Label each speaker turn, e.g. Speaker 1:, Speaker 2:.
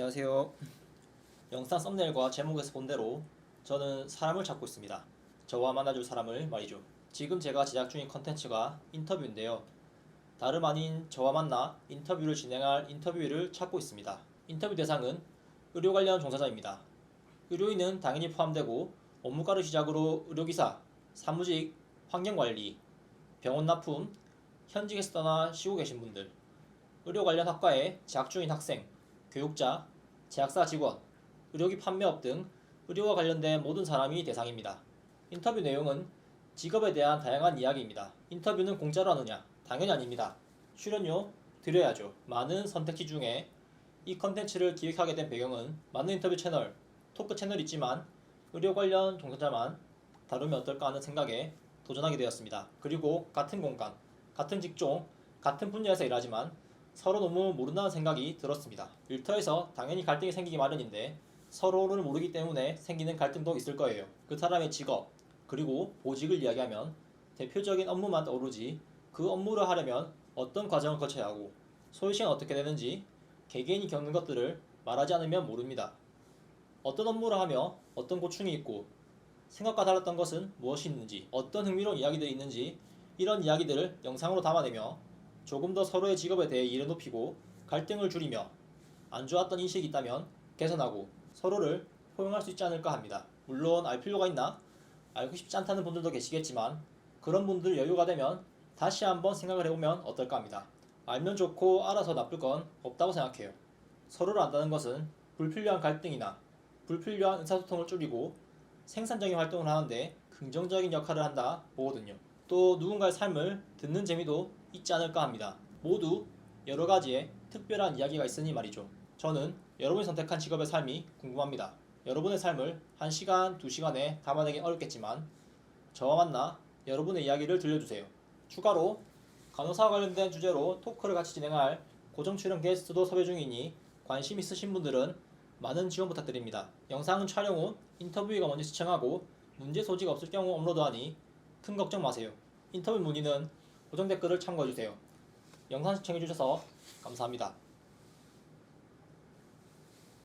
Speaker 1: 안녕하세요. 영상 썸네일과 제목에서 본 대로 저는 사람을 찾고 있습니다. 저와 만나줄 사람을 말이죠. 지금 제가 제작 중인 컨텐츠가 인터뷰인데요. 다름 아닌 저와 만나 인터뷰를 진행할 인터뷰를 찾고 있습니다. 인터뷰 대상은 의료 관련 종사자입니다. 의료인은 당연히 포함되고 업무가를 시작으로 의료기사, 사무직, 환경관리, 병원 납품, 현직에서 떠나 쉬고 계신 분들, 의료 관련 학과에 재학 중인 학생, 교육자, 제약사 직원, 의료기 판매업 등 의료와 관련된 모든 사람이 대상입니다. 인터뷰 내용은 직업에 대한 다양한 이야기입니다. 인터뷰는 공짜로 하느냐? 당연히 아닙니다. 출연료 드려야죠. 많은 선택지 중에 이 컨텐츠를 기획하게 된 배경은 많은 인터뷰 채널, 토크 채널이 있지만 의료 관련 종사자만 다루면 어떨까 하는 생각에 도전하게 되었습니다. 그리고 같은 공간, 같은 직종, 같은 분야에서 일하지만 서로 너무 모른다는 생각이 들었습니다. 일터에서 당연히 갈등이 생기기 마련인데 서로를 모르기 때문에 생기는 갈등도 있을 거예요. 그 사람의 직업 그리고 보직을 이야기하면 대표적인 업무만 떠오르지 그 업무를 하려면 어떤 과정을 거쳐야 하고 소요 시간 어떻게 되는지 개개인이 겪는 것들을 말하지 않으면 모릅니다. 어떤 업무를 하며 어떤 고충이 있고 생각과 달랐던 것은 무엇이 있는지 어떤 흥미로운 이야기들이 있는지 이런 이야기들을 영상으로 담아내며 조금 더 서로의 직업에 대해 이해를 높이고 갈등을 줄이며 안 좋았던 인식이 있다면 개선하고 서로를 포용할 수 있지 않을까 합니다. 물론 알 필요가 있나? 알고 싶지 않다는 분들도 계시겠지만 그런 분들 여유가 되면 다시 한번 생각을 해보면 어떨까 합니다. 알면 좋고 알아서 나쁠 건 없다고 생각해요. 서로를 안다는 것은 불필요한 갈등이나 불필요한 의사소통을 줄이고 생산적인 활동을 하는데 긍정적인 역할을 한다 보거든요. 또 누군가의 삶을 듣는 재미도 있지 않을까 합니다. 모두 여러 가지의 특별한 이야기가 있으니 말이죠. 저는 여러분이 선택한 직업의 삶이 궁금합니다. 여러분의 삶을 1시간, 2시간에 담아내긴 어렵겠지만 저와 만나 여러분의 이야기를 들려주세요. 추가로 간호사와 관련된 주제로 토크를 같이 진행할 고정 출연 게스트도 섭외 중이니 관심 있으신 분들은 많은 지원 부탁드립니다. 영상은 촬영 후 인터뷰가 먼저 시청하고 문제 소지가 없을 경우 업로드하니 큰 걱정 마세요. 인터뷰 문의는 고정 댓글을 참고해주세요. 영상 시청해주셔서 감사합니다.